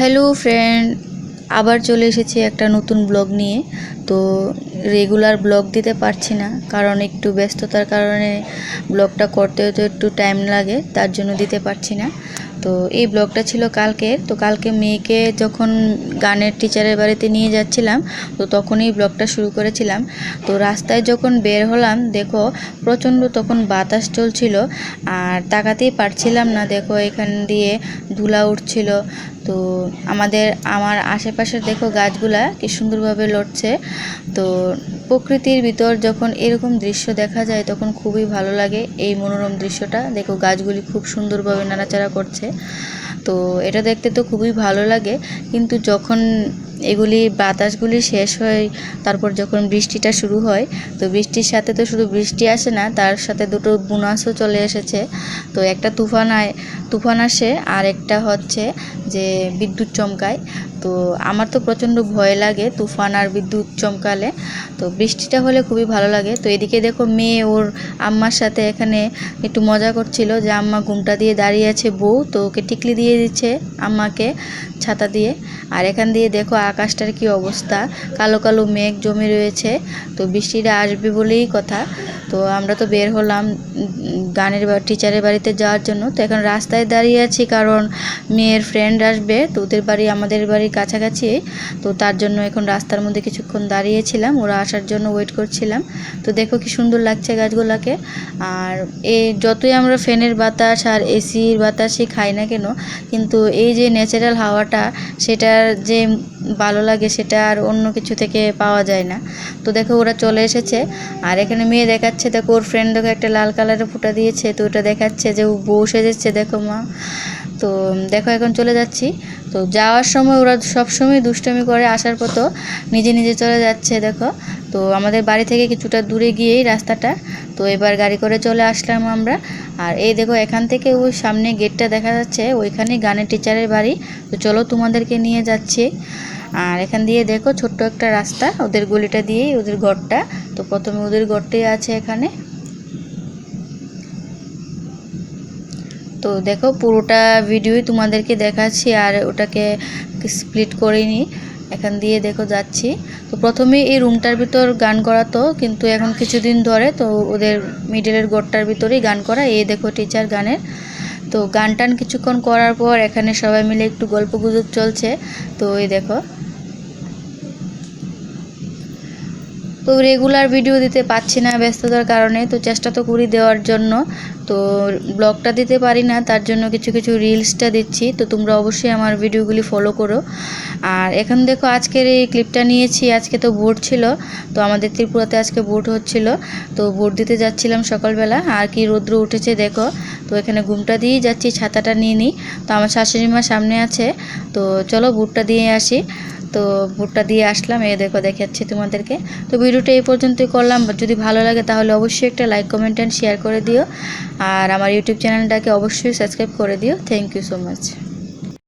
Hello friend আবার চলে এসেছি একটা নতুন ব্লগ নিয়ে। তো রেগুলার ব্লগ দিতে পারছি না, কারণ একটু ব্যস্ততার কারণে ব্লগটা করতে হতে একটু টাইম লাগে, তার জন্য দিতে পারছি না। তো এই ব্লগটা ছিল কালকে তো কালকে মেয়েকে যখন গানের টিচারের বাড়িতে নিয়ে যাচ্ছিলাম, তো তখনই ব্লগটা শুরু করেছিলাম। তো রাস্তায় যখন বের হলাম, দেখো প্রচণ্ড তখন বাতাস চলছিল, আর তাকাতেই পারছিলাম না। দেখো এখান দিয়ে ধুলা উঠছিল। তো আমাদের, আমার আশেপাশের দেখো গাছগুলা কি সুন্দরভাবে লড়ছে তো প্রকৃতির ভিতর যখন এরকম দৃশ্য দেখা যায়, তখন খুবই ভালো লাগে এই মনোরম দৃশ্যটা। দেখো, গাছগুলি খুব সুন্দরভাবে নাড়াচাড়া করছে। তো এটা দেখতে তো খুবই ভালো লাগে, কিন্তু যখন এগুলি বাতাসগুলি শেষ হয় তারপর যখন বৃষ্টিটা শুরু হয়, তো বৃষ্টির সাথে তো শুধু বৃষ্টি আসে না, তার সাথে দুটো বোনাসও চলে এসেছে। তো একটা তুফান আয়, তুফান আসে, আর একটা হচ্ছে যে বিদ্যুৎ চমকায়। তো আমার তো প্রচণ্ড ভয় লাগে তুফান আর বিদ্যুৎ চমকালে। তো বৃষ্টিটা হলে খুবই ভালো লাগে। তো এদিকে দেখো মেয়ে ওর আম্মার সাথে এখানে একটু মজা করছিল যে আম্মা ঘুমটা দিয়ে দাঁড়িয়ে আছে বউ, তো ওকে টিকলি দিয়ে দিচ্ছে আম্মাকে ছাতা দিয়ে। আর এখান দিয়ে দেখো আকাশটার কি অবস্থা? কালো কালো মেঘ জমে রয়েছে, তো বৃষ্টিটা আসবে বলেই কথা। তো আমরা তো বের হলাম গানের বা টিচারের বাড়িতে যাওয়ার জন্য। তো এখন রাস্তায় দাঁড়িয়ে আছি কারণ মেয়ের ফ্রেন্ড আসবে, তো ওদের বাড়ি আমাদের বাড়ির কাছাকাছি। তো তার জন্য এখন রাস্তার মধ্যে কিছুক্ষণ দাঁড়িয়েছিলাম, ওরা আসার জন্য ওয়েট করছিলাম। তো দেখো কি সুন্দর লাগছে গাছগুলোকে। আর এই যতই আমরা ফ্যানের বাতাস আর এসির বাতাসই খাই না কেন, কিন্তু এই যে ন্যাচারাল হাওয়াটা, সেটার যে ভালো লাগে সেটা আর অন্য কিছু থেকে পাওয়া যায় না। তো দেখো ওরা চলে এসেছে। আর এখানে মেয়ে দেখাচ্ছে, দেখো ওর ফ্রেন্ড দেখো একটা লাল কালারের ফুটা দিয়েছে। তো ওটা দেখাচ্ছে যে ও বউ সেজেছে দেখো মা। তো দেখো এখন চলে যাচ্ছি। তো যাওয়ার সময় ওরা সব সময় দুষ্টামি করে আসার পর তো নিজে নিজে চলে যাচ্ছে, দেখো। তো আমাদের বাড়ি থেকে কিছুটা দূরে গিয়েই রাস্তাটা। তো এবার গাড়ি করে চলে আসলাম আমরা। আর এই দেখো এখান থেকে ওই সামনে গেটটা দেখা যাচ্ছে ওইখানে গানের টিচারের বাড়ি। তো চলো তোমাদেরকে নিয়ে যাচ্ছি। আর এখান দিয়ে দেখো ছোট্ট একটা রাস্তা, ওদের গলিটা দিয়েই ওদের ঘরটা। তো প্রথমে ওদের ঘরটাই আছে এখানে। তো দেখো পুরোটা ভিডিওই তোমাদেরকে দেখাচ্ছি আর ওটাকে স্প্লিট করে করিনি এখান দিয়ে দেখো যাচ্ছি। তো প্রথমে এই রুমটার ভিতর গান করাতো কিন্তু এখন কিছুদিন ধরে তো ওদের মিডলের গোটটার ভিতরেই গান করা, এই দেখো টিচার গানের। তো গান টান কিছুক্ষণ করার পর এখানে সবাই মিলে একটু গল্প গুজব চলছে। তো এই দেখো তো রেগুলার ভিডিও দিতে পারছি না ব্যস্ততার কারণে, তো চেষ্টা তো করি দেওয়ার জন্য। তো ব্লগটা দিতে পারি না, তার জন্য কিছু কিছু রিলসটা দিচ্ছি, তো তোমরা অবশ্যই আমার ভিডিওগুলি ফলো করো। আর এখন দেখো, আজকের এই ক্লিপটা নিয়েছি, আজকে তো ভোট ছিল, তো আমাদের ত্রিপুরাতে আজকে ভোট হচ্ছিল। তো ভোট দিতে যাচ্ছিলাম সকালবেলা, আর কি রৌদ্র উঠেছে দেখো। তো এখানে ঘুমটা দিয়েই যাচ্ছি, ছাতাটা নিয়ে নিই। তো আমার শাশুড়ি মা সামনে আছে, তো চলো ভোটটা দিয়ে আসি। তো ভুট্টা দিয়ে আসলাম এদেরকে দেখো দেখাচ্ছি তোমাদেরকে। তো ভিডিওটা এই পর্যন্তই করলাম। যদি ভালো লাগে তাহলে অবশ্যই একটা লাইক কমেন্ট অ্যান্ড শেয়ার করে দিও। আর আমার ইউটিউব চ্যানেলটাকে অবশ্যই সাবস্ক্রাইব করে দিও। Thank you so much